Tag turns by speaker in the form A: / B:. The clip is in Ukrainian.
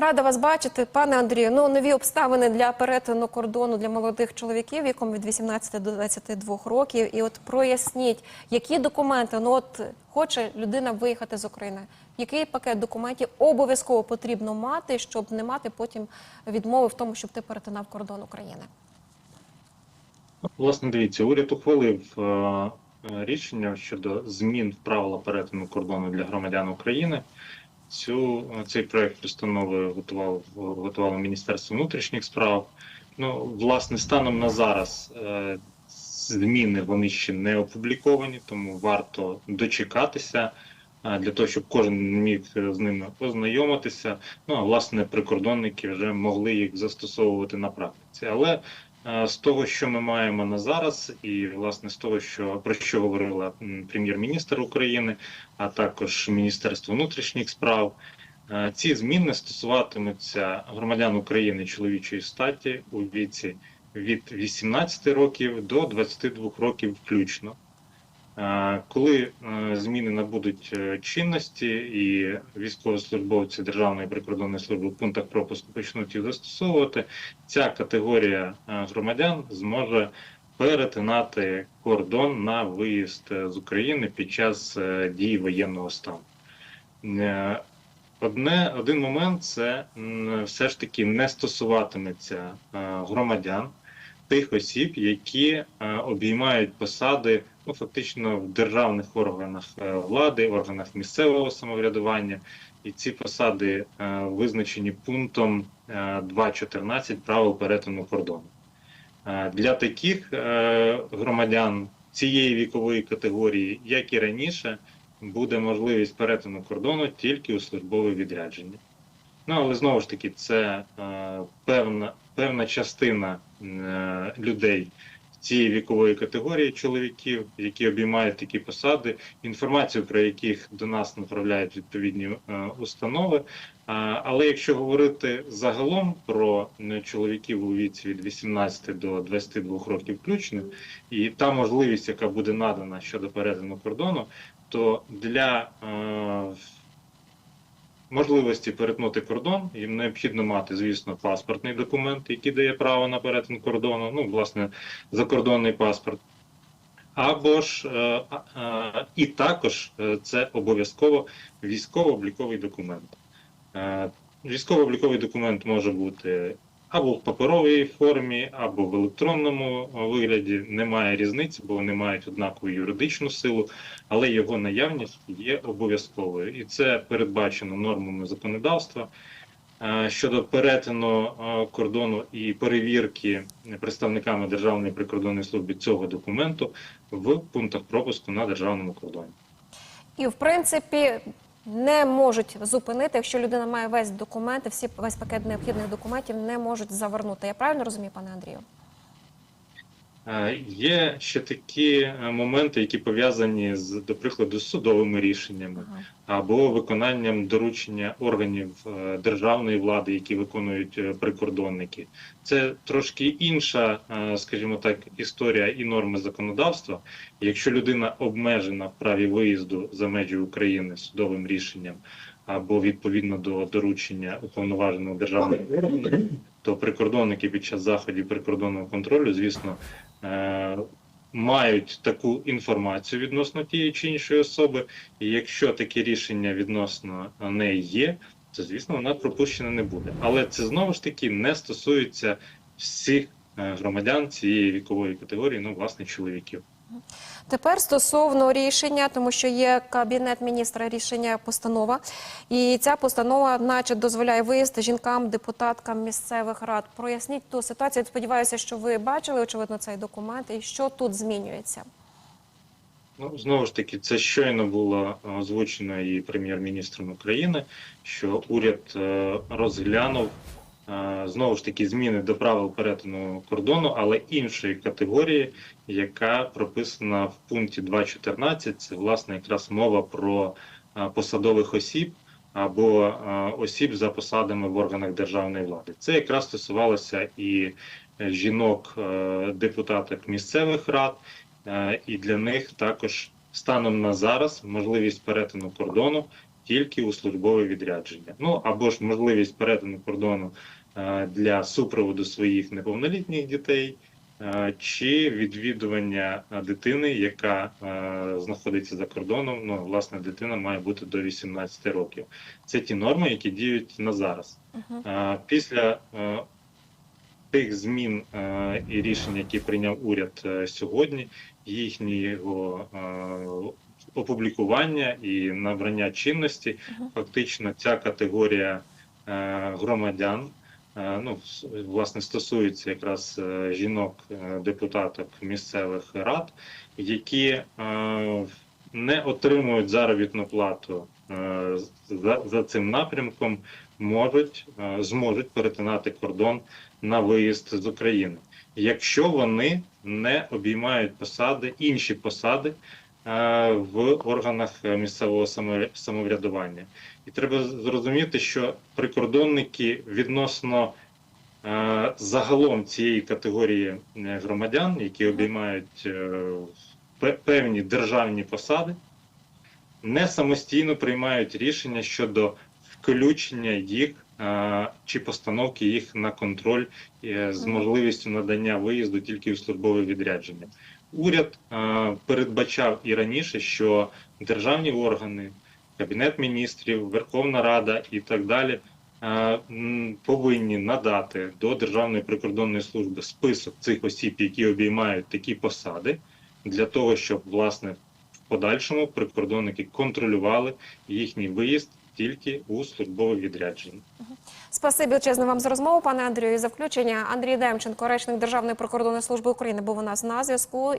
A: Рада вас бачити, пане Андрію. Ну нові обставини для перетину кордону для молодих чоловіків, віком від 18 до 22 років. І от проясніть, які документи ну от хоче людина виїхати з України. Який пакет документів обов'язково потрібно мати, щоб не мати потім відмови в тому, щоб ти перетинав кордон України?
B: Власне, дивіться, уряд ухвалив е, е, рішення щодо змін в правила перетину кордону для громадян України. Цю цей проект постанови готував готувало Міністерство внутрішніх справ. Ну, власне, станом на зараз е, зміни вони ще не опубліковані, тому варто дочекатися е, для того, щоб кожен міг з ними ознайомитися. Ну а власне прикордонники вже могли їх застосовувати на практиці. Але Е, з того, що ми маємо на зараз, і власне з того, що про що говорила прем'єр-міністр України, а також Міністерство внутрішніх справ, е, ці зміни стосуватимуться громадян України чоловічої статі у віці від 18 років до 22 років включно. Е, Коли е, зміни набудуть е, чинності і військовослужбовці Державної прикордонної служби в пунктах пропуску почнуть їх застосовувати, ця категорія громадян зможе перетинати кордон на виїзд з України під час дії воєнного стану. Одне один момент це все ж таки не стосуватиметься громадян тих осіб, які е, обіймають посади ну, фактично в державних органах е, влади, органах місцевого самоврядування, і ці посади е, визначені пунктом е, 2.14 правил перетину кордону. Для таких громадян цієї вікової категорії, як і раніше, буде можливість перетину кордону тільки у службове відрядження. Ну, але знову ж таки, це е, певна, певна частина е, людей цієї вікової категорії чоловіків, які обіймають такі посади, інформацію про яких до нас направляють відповідні е, установи. А, але якщо говорити загалом про е, чоловіків у віці від 18 до 22 років включно, і та можливість, яка буде надана щодо перетину кордону, то для е, можливості перетнути кордон, їм необхідно мати, звісно, паспортний документ, який дає право на перетин кордону, ну, власне, закордонний паспорт. Або ж е, і також е, це обов'язково військово-обліковий документ. Е, Військово-обліковий документ може бути або в паперовій формі, або в електронному е, вигляді. Немає різниці, бо вони мають однакову юридичну силу, але його наявність є обов'язковою, і це передбачено нормами законодавства. Е, Щодо перетину е, кордону і перевірки представниками Державної прикордонної служби цього документу в пунктах пропуску на державному кордоні.
A: І в принципі не можуть зупинити, якщо людина має весь документ, всі весь пакет необхідних документів не можуть завернути. Я правильно розумію, пане Андрію?
B: Е, Є ще такі е, моменти, які пов'язані з, до прикладу, з судовими рішеннями або виконанням доручення органів е, державної влади, які виконують прикордонники. Це трошки інша, скажімо так, історія і норми законодавства. Якщо людина обмежена в праві виїзду за межі України судовим рішенням або відповідно до доручення уповноваженого державного органу, то прикордонники під час заходів прикордонного контролю, звісно, мають таку інформацію відносно тієї чи іншої особи, і якщо таке рішення відносно неї є, то звісно вона пропущена не буде. Але це знову ж таки не стосується всіх е, громадян цієї вікової категорії, ну власне чоловіків.
A: Тепер стосовно рішення, тому що є кабінет міністра рішення постанова, і ця постанова, наче, дозволяє виїзд жінкам, депутаткам місцевих рад. Проясніть ту ситуацію. Сподіваюся, що ви бачили очевидно цей документ, і що тут змінюється.
B: Ну знову ж таки, це щойно було озвучено і прем'єр-міністром України, що уряд е, розглянув знову ж таки зміни до правил перетину кордону, але іншої категорії, яка прописана в пункті 2.14. Це власне якраз мова про посадових осіб. Або осіб за посадами в органах державної влади. Це якраз стосувалося і е, жінок, е, депутаток місцевих рад, Е, і для них також станом на зараз можливість перетину кордону тільки у службове відрядження. Ну або ж можливість перетину кордону е, для супроводу своїх неповнолітніх дітей. е, Чи відвідування е, дитини, яка е, знаходиться за кордоном, ну власне дитина має бути до 18 років. Це ті норми, які діють на зараз. Е, Після е, тих змін е, і рішень, які прийняв уряд е, сьогодні, їхнього е, опублікування і набрання чинності, фактично ця категорія е, громадян. е, Ну, власне, стосується якраз е, жінок, е, депутаток місцевих рад, які не отримують заробітну плату за, за цим напрямком, можуть зможуть перетинати кордон на виїзд з України, якщо вони не обіймають посади, інші посади в органах е, місцевого самоврядування. І треба зрозуміти, що прикордонники відносно е, загалом цієї категорії е, громадян, які обіймають е, певні державні посади, не самостійно приймають рішення щодо включення їх е, чи постановки їх на контроль е, з можливістю надання виїзду тільки у службове відрядження. Уряд передбачав і раніше, що державні органи, Кабінет міністрів, Верховна Рада і так далі повинні надати до Державної прикордонної служби список цих осіб, які обіймають такі посади, для того, щоб власне в подальшому прикордонники контролювали їхній виїзд тільки у службове відрядження.
A: Спасибі величезне вам за розмову, пане Андрію, і за включення. Андрій Демченко, речник Державної прикордонної служби України, був у нас на зв'язку.